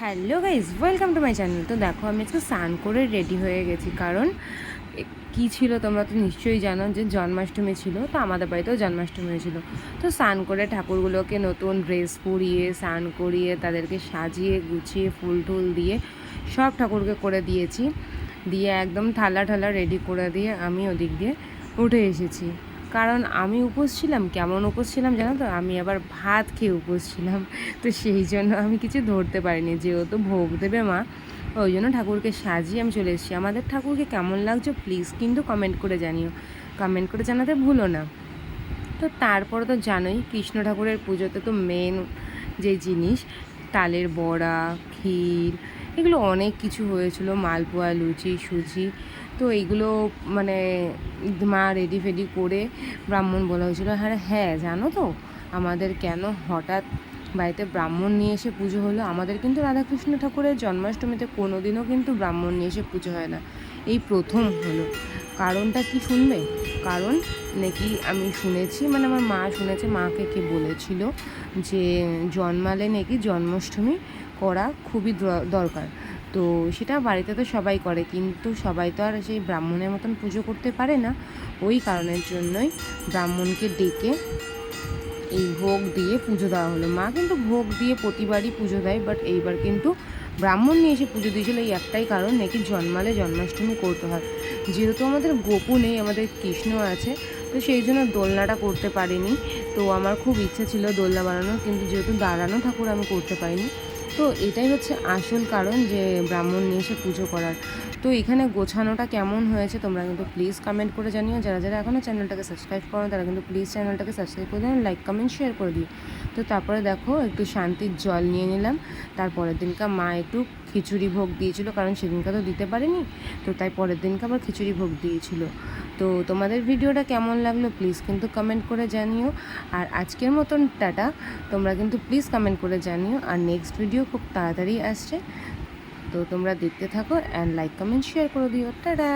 Hello guys welcome to my channel তো দেখো, আমি আজকে স্নান করে রেডি হয়ে গেছি। কারণ কী ছিল তোমরা তো নিশ্চয়ই জানো যে জন্মাষ্টমী ছিল, তো আমাদের বাড়িতেও জন্মাষ্টমী হয়েছিল তো স্নান করে ঠাকুরগুলোকে নতুন ড্রেস পরিয়ে, স্নান করিয়ে, তাদেরকে সাজিয়ে, গুছিয়ে, ফুল টুল দিয়ে সব ঠাকুরকে করে দিয়েছি। দিয়ে একদম থালা ঠালা রেডি করে দিয়ে আমি ওদিক দিয়ে উঠে এসেছি। কারণ আমি উপোস ছিলাম, কেমন উপোস ছিলাম জানো তো? আমি আবার ভাত খেয়ে উপোস ছিলাম। তো সেই জন্য আমি কিছু ধরতে পারিনি, যেহেতু ভোগ দেবে মা, ওই জন্য ঠাকুরকে সাজিয়ে আমি চলে এসেছি। আমাদের ঠাকুরকে কেমন লাগছে প্লিজ কিন্তু কমেন্ট করে জানিও। কমেন্ট করে জানাতে ভুলো না। তো তারপরে তো জানোই, কৃষ্ণ ঠাকুরের পুজোতে তো মেন যে জিনিস, তালের বড়া, ক্ষীর এগুলো অনেক কিছু হয়েছিল, মালপোয়া, লুচি, সুজি। তো এইগুলো মানে মা রেডি ফেডি করে ব্রাহ্মণ বলা হয়েছিল। হ্যাঁ হ্যাঁ জানো তো, আমাদের কেন হঠাৎ বাড়িতে ব্রাহ্মণ নিয়ে এসে পুজো হলো? আমাদের কিন্তু রাধাকৃষ্ণ ঠাকুরের জন্মাষ্টমীতে কোনো দিনও কিন্তু ব্রাহ্মণ নিয়ে এসে পুজো হয় না। এই প্রথম হলো। কারণটা কি শুনবে? কারণ নাকি আমি শুনেছি মানে আমার মা শুনেছে, মাকে কে বলেছিল যে জন্মালে নাকি জন্মাষ্টমী করা খুবই দরকার। তো সেটা বাড়িতে তো সবাই করে, কিন্তু সবাই তো আর সেই ব্রাহ্মণের মতন পুজো করতে পারে না। ওই কারণের জন্যই ব্রাহ্মণকে ডেকে এই ভোগ দিয়ে পুজো দেওয়া হলো। মা কিন্তু ভোগ দিয়ে প্রতিবারই পুজো দেয় বাট এইবার কিন্তু ব্রাহ্মণ নিয়ে এসে পুজো দিয়েছিল, এই একটাই কারণ, নাকি জন্মালে জন্মাষ্টমী করতে হয়। যেহেতু আমাদের গোপু নেই, আমাদের কৃষ্ণ আছে, তো সেই জন্য দোলনাটা করতে পারিনি। তো আমার খুব ইচ্ছা ছিল দোলনা বানানোর, কিন্তু যেহেতু দাঁড়ানো ঠাকুর আমি করতে পারিনি, তো এটাই হচ্ছে আসল কারণ যে ব্রাহ্মণ নিয়ে এসে পুজো করার। তো এখানে গোছানোটা কেমন হয়েছে তোমরা কিন্তু প্লিজ কমেন্ট করে জানিও। যারা যারা এখনও চ্যানেলটাকে সাবস্ক্রাইব করো তারা কিন্তু প্লিজ চ্যানেলটাকে সাবস্ক্রাইব করে দিন লাইক কমেন্ট শেয়ার করে দিও। তো তারপরে দেখো একটু শান্তির জল নিয়ে নিলাম। তারপরের দিনকা মা একটু খিচুড়ি ভোগ দিয়েছিল, কারণ সেদিনকে তো দিতে পারিনি, তো তাই পরের দিনকে আবার খিচুড়ি ভোগ দিয়েছিল। তো তোমাদের ভিডিওটা কেমন লাগল প্লিজ কিন্তু কমেন্ট করে জানিও। আর আজকের মতন টাটা, তোমরা কিন্তু প্লিজ কমেন্ট করে জানিও। আর নেক্সট ভিডিও খুব তাড়াতাড়ি আসছে, তো তোমরা দেখতে থাকো অ্যান্ড লাইক কমেন্ট শেয়ার করে দিও। টাটা!